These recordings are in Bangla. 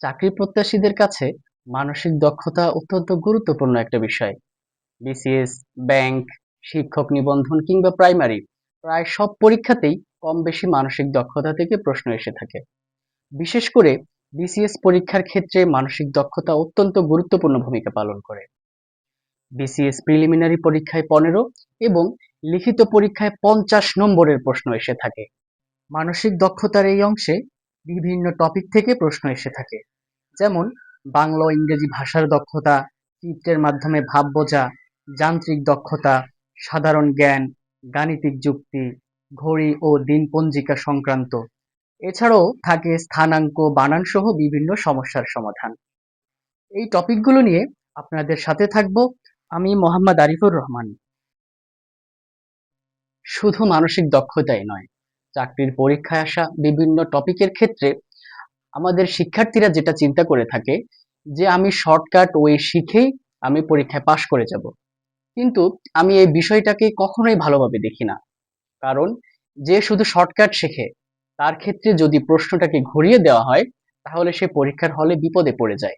চাকরি প্রত্যাশীদের কাছে মানসিক দক্ষতা অত্যন্ত গুরুত্বপূর্ণ একটা বিষয়। বিসিএস ব্যাংক শিক্ষক নিবন্ধন কিংবা প্রাইমারি প্রায় সব পরীক্ষাতেই কম বেশি মানসিক দক্ষতা থেকে প্রশ্ন এসে থাকে। বিশেষ করে বিসিএস পরীক্ষার ক্ষেত্রে মানসিক দক্ষতা অত্যন্ত গুরুত্বপূর্ণ ভূমিকা পালন করে। বিসিএস প্রিলিমিনারি পরীক্ষায় পনেরো এবং লিখিত পরীক্ষায় পঞ্চাশ নম্বরের প্রশ্ন এসে থাকে। মানসিক দক্ষতার এই অংশে বিভিন্ন টপিক থেকে প্রশ্ন এসে থাকে। যেমন, বাংলা ও ইংরেজি ভাষার দক্ষতা চিত্রের মাধ্যমে ভাব বোঝা, যান্ত্রিক দক্ষতা, সাধারণ জ্ঞান, গাণিতিক যুক্তি, ঘড়ি ও দিনপঞ্জিকা সংক্রান্ত। এছাড়াও থাকে স্থানাঙ্ক, বানান সহ বিভিন্ন সমস্যার সমাধান। এই টপিকগুলো নিয়ে আপনাদের সাথে থাকব আমি মোহাম্মদ আরিফুর রহমান। শুধু মানসিক দক্ষতাই নয় চাকরির পরীক্ষায় আসা বিভিন্ন টপিকের ক্ষেত্রে আমাদের শিক্ষার্থীরা যেটা চিন্তা করে থাকে যে আমি শর্টকাট ওয়ে শিখেই আমি পরীক্ষায় পাশ করে যাব। কিন্তু আমি এই বিষয়টাকে কখনোই ভালোভাবে দেখি না। কারণ যে শুধু শর্টকাট শেখে, তার ক্ষেত্রে যদি প্রশ্নটাকে ঘুরিয়ে দেওয়া হয়, তাহলে সে পরীক্ষার হলে বিপদে পড়ে যায়।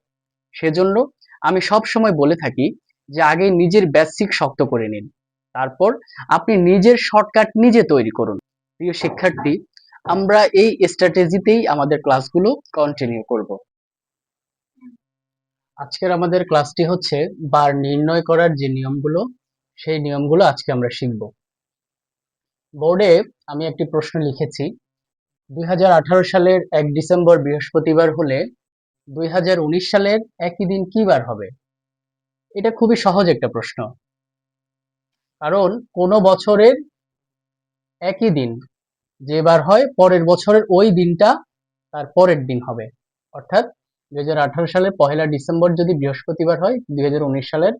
সেজন্য আমি সব সময় বলে থাকি যে আগে নিজের বেসিক শক্ত করে নিন। তারপর আপনি নিজের শর্টকাট নিজে তৈরি করুন। প্রিয় শিক্ষার্থী, আমরা এই স্ট্র্যাটেজিতেই আমাদের ক্লাসগুলো কন্টিনিউ করব। আজকের আমাদের ক্লাসটি হচ্ছে বার নির্ণয় করার যে নিয়মগুলো, সেই নিয়মগুলো আজকে আমরা শিখব। বোর্ডে আমি একটি প্রশ্ন লিখেছি, দুই হাজার আঠারো সালের এক ডিসেম্বর বৃহস্পতিবার হলে দুই হাজার উনিশ সালের একই দিন কি বার হবে? এটা খুবই সহজ একটা প্রশ্ন। কারণ কোনো বছরের একই দিন যে বার হয়, পরের বছরের ওই দিনটা তার পরের দিন হবে। অর্থাৎ দুই হাজার আঠারো সালের পহেলা ডিসেম্বর যদি বৃহস্পতিবার হয়, দুই হাজার উনিশ সালের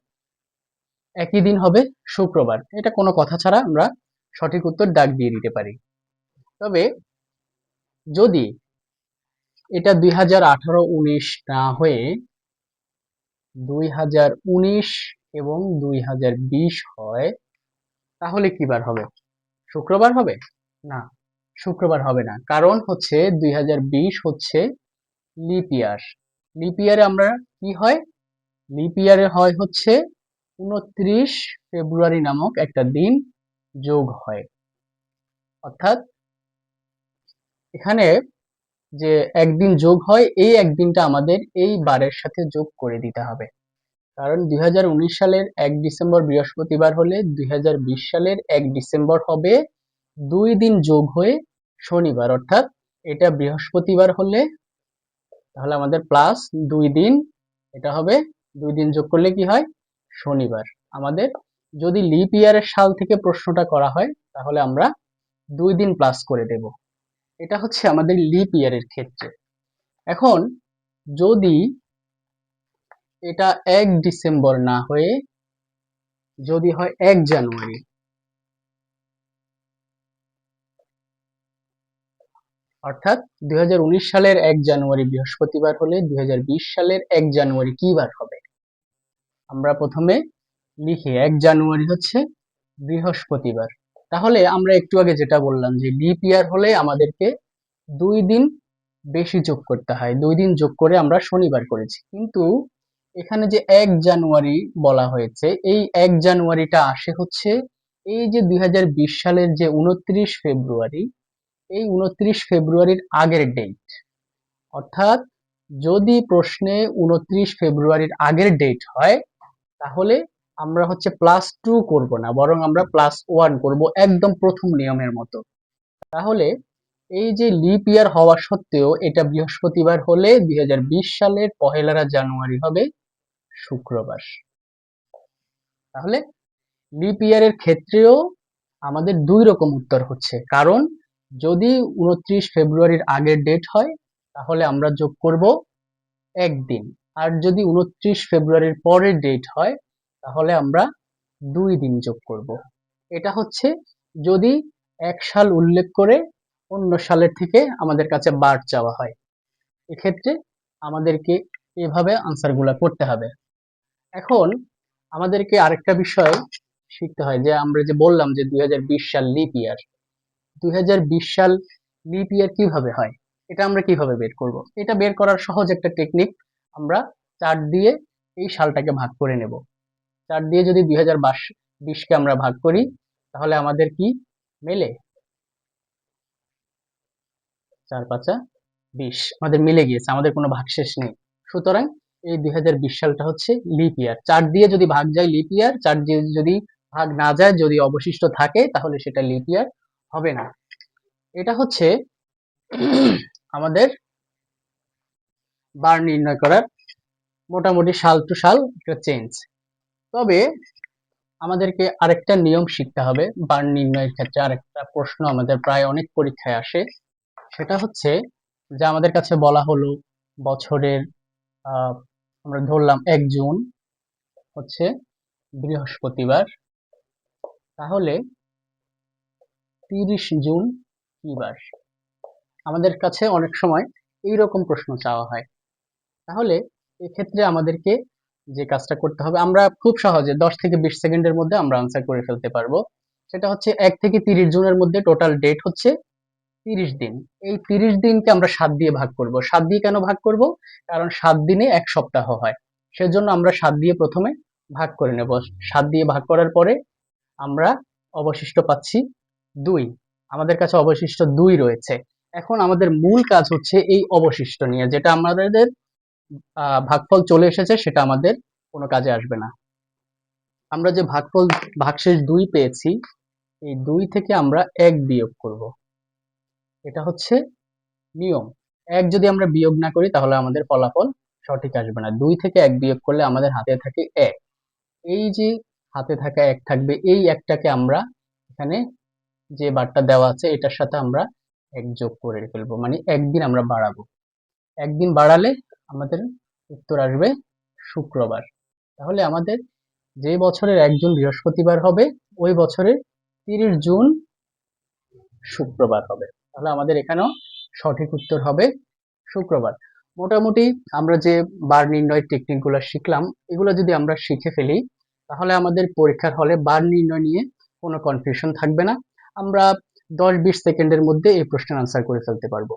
একই দিন হবে শুক্রবার। এটা কোনো কথা ছাড়া আমরা সঠিক উত্তর দাগ দিয়ে দিতে পারি। তবে যদি এটা দুই হাজার আঠারো উনিশ না হয়ে দুই হাজার উনিশ এবং দুই হাজার বিশ হয়, তাহলে কি বার হবে? শুক্রবার হবে? না। শুক্রবার হবে না। কারণ হচ্ছে দুই হাজার বিশ হচ্ছে লিপ ইয়ার লিপ ইয়ারে আমরা কি হয়? লিপ ইয়ারে হয় হচ্ছে উনত্রিশ ফেব্রুয়ারি নামক একটা দিন যোগ হয়। অর্থাৎ এখানে যে একদিন যোগ হয়, এই একদিনটা আমাদের এই বারের সাথে যোগ করে দিতে হবে। কারণ দুই হাজার উনিশ সালের এক ডিসেম্বর বৃহস্পতিবার হলে দুই হাজার বিশ সালের এক ডিসেম্বর হবে দুই দিন যোগ হয়ে শনিবার, অর্থাৎ এটা বৃহস্পতিবার হলে তাহলে আমাদের প্লাস দুই দিন, এটা হবে দুই দিন যোগ করলে কি হয়? শনিবার। আমাদের যদি লিপ ইয়ারের সাল থেকে প্রশ্নটা করা হয়, তাহলে আমরা দুই দিন প্লাস করে দেব। এটা হচ্ছে আমাদের লিপ ইয়ারের ক্ষেত্রে। এখন যদি এটা এক ডিসেম্বর না হয়ে, যদি হয় এক জানুয়ারি অর্থাৎ দুই হাজার উনিশ সালের এক জানুয়ারি বৃহস্পতিবার হলে দুই হাজার বিশ সালের এক জানুয়ারি কি বার হবে? আমরা প্রথমে লিখি, এক জানুয়ারি হচ্ছে বৃহস্পতিবার। তাহলে আমরা একটু আগে যেটা বললাম যে লিপ ইয়ার হলে আমাদেরকে দুই দিন বেশি যোগ করতে হয়। দুই দিন যোগ করে আমরা শনিবার করেছি। কিন্তু এখানে যে এক জানুয়ারি বলা হয়েছে, এই এক জানুয়ারিটা আসে হচ্ছে এই যে দুই হাজার বিশ সালের যে উনত্রিশ ফেব্রুয়ারি এই উনত্রিশ ফেব্রুয়ারির আগের ডেট অর্থাৎ যদি প্রশ্নে উনত্রিশ ফেব্রুয়ারির আগের ডেট হয়, তাহলে আমরা হচ্ছে প্লাস টু করব না, বরং আমরা প্লাস ওয়ান করব একদম প্রথম নিয়মের মতো। তাহলে এই যে লিপ ইয়ার হওয়া সত্ত্বেও এটা বৃহস্পতিবার হলে দুই হাজার বিশ সালের পহেলারা জানুয়ারি হবে শুক্রবার। তাহলে লিপ ইয়ারের ক্ষেত্রেও আমাদের দুই রকম উত্তর হচ্ছে। কারণ যদি উনত্রিশ ফেব্রুয়ারির আগের ডেট হয়, তাহলে আমরা যোগ করব একদিন। আর যদি উনত্রিশ ফেব্রুয়ারির পরের ডেট হয়, তাহলে আমরা দুই দিন যোগ করব। এটা হচ্ছে যদি এক সাল উল্লেখ করে অন্য সালের থেকে আমাদের কাছে বার চাওয়া হয়। এক্ষেত্রে আমাদেরকে এভাবে আনসারগুলো করতে হবে। এখন আমাদেরকে আরেকটা বিষয় শিখতে হয়, যে আমরা যে বললাম যে দুই হাজার বিশ সাল লিপ ইয়ার দুই হাজার বিশ সাল লিপ ইয়ার কীভাবে হয়? এটা আমরা কীভাবে বের করব? এটা বের করার সহজ একটা টেকনিক আমরা চার দিয়ে এই সালটাকে ভাগ করে নেব। চার দিয়ে যদি দুই বিশকে আমরা ভাগ করি, তাহলে আমাদের কি মেলে? চার পাঁচা বিশ। আমাদের মিলে গিয়েছে, আমাদের কোনো ভাগশেষ নেই। সুতরাং এই দুই হাজার বিশ সালটা হচ্ছে লিপ ইয়ার চার দিয়ে যদি ভাগ যায় লিপ ইয়ার চার দিয়ে যদি ভাগ না যায়, যদি অবশিষ্ট থাকে, তাহলে সেটা লিপ ইয়ার হবে না। এটা হচ্ছে আমাদের বার নির্ণয় করার মোটামুটি সাল টু সাল একটা চেঞ্জ তবে আমাদেরকে আরেকটা নিয়ম শিখতে হবে। বার নির্ণয়ের ক্ষেত্রে আরেকটা প্রশ্ন আমাদের প্রায় অনেক পরীক্ষায় আসে। সেটা হচ্ছে যে আমাদের কাছে বলা হলো বছরের আমরা ধরলাম এক জুন হচ্ছে বৃহস্পতিবার। তাহলে তিরিশ জুন কি বার? আমাদের কাছে অনেক সময় এই রকম প্রশ্ন চাওয়া হয়। তাহলে এক্ষেত্রে আমাদেরকে যে কাজটা করতে হবে, আমরা খুব সহজে দশ থেকে বিশ সেকেন্ডের মধ্যে আমরা আনসার করে ফেলতে পারব। সেটা হচ্ছে এক থেকে তিরিশ জুনের মধ্যে টোটাল ডেট হচ্ছে তিরিশ দিন। এই তিরিশ দিনকে আমরা সাত দিয়ে ভাগ করব। সাত দিয়ে কেন ভাগ করব? কারণ সাত দিনে এক সপ্তাহ হয়। সেজন্য আমরা সাত দিয়ে প্রথমে ভাগ করে নেব। সাত দিয়ে ভাগ করার পরে আমরা অবশিষ্ট পাচ্ছি দুই। আমাদের কাছে অবশিষ্ট দুই রয়েছে। এখন আমাদের মূল কাজ হচ্ছে এই অবশিষ্ট নিয়ে, যেটা আমাদের ভাগফল চলে এসেছে, সেটা আমাদের কোনো কাজে আসবে না। আমরা যে ভাগফল, ভাগশেষ দুই পেয়েছি, এই দুই থেকে আমরা এক বিয়োগ করব। এটা হচ্ছে নিয়ম। এক যদি আমরা বিয়োগ না করি, তাহলে আমাদের ফলাফল সঠিক আসবে না। দুই থেকে এক বিয়োগ করলে আমাদের হাতে থাকে এক। এই যে হাতে থাকা এক থাকবে, এই একটাকে আমরা এখানে যে বারটা দেওয়া আছে, এটার সাথে আমরা এক যোগ করে ফেলব। মানে একদিন আমরা বাড়াবো। একদিন বাড়ালে আমাদের উত্তর আসবে শুক্রবার। তাহলে আমাদের যে বছরের একজন বৃহস্পতিবার হবে, ওই বছরের তিরিশ জুন শুক্রবার হবে। তাহলে আমাদের এখানেও সঠিক উত্তর হবে শুক্রবার। মোটামুটি আমরা যে বার নির্ণয় টেকনিকগুলো শিখলাম, এগুলো যদি আমরা শিখে ফেলি, তাহলে আমাদের পরীক্ষার হলে বার নির্ণয় নিয়ে কোনো কনফিউশন থাকবে না। আমরা দশ বিশ সেকেন্ডের মধ্যে এই প্রশ্নের আনসার করে ফেলতে পারব।